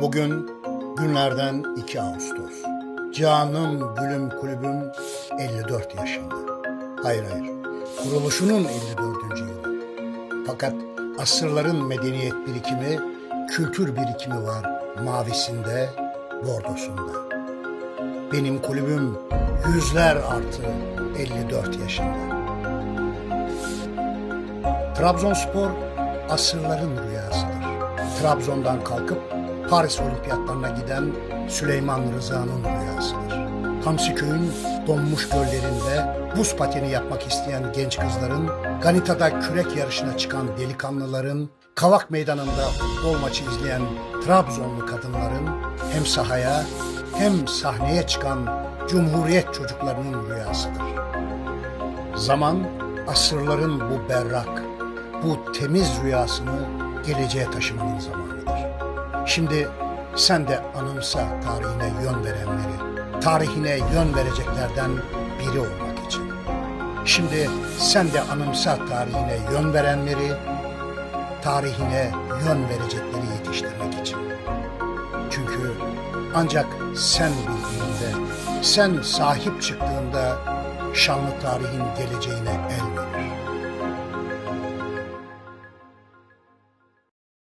Bugün günlerden 2 Ağustos. Canım Gülüm Kulübüm 54 yaşında. Hayır hayır, kuruluşunun 54. yılı. Fakat asırların medeniyet birikimi, kültür birikimi var mavisinde, bordosunda. Benim kulübüm yüzler artı 54 yaşında. Trabzonspor asırların rüyasıdır. Trabzon'dan kalkıp Paris Olimpiyatlarına giden Süleyman Rıza'nın rüyasıdır. Hamsiköy'ün donmuş göllerinde buz pateni yapmak isteyen genç kızların, Ganita'da kürek yarışına çıkan delikanlıların, Kavak Meydanı'nda futbol maçı izleyen Trabzonlu kadınların hem sahaya hem sahneye çıkan Cumhuriyet çocuklarının rüyasıdır. Zaman asırların bu berrak, bu temiz rüyasını geleceğe taşımanın zamanıdır. Şimdi sen de anımsa tarihine yön verenleri, tarihine yön vereceklerden biri olmak için. Şimdi sen de anımsa tarihine yön verenleri, tarihine yön verecekleri yetiştirmek için. Çünkü ancak sen bildiğinde, sen sahip çıktığında şanlı tarihin geleceğine el verir.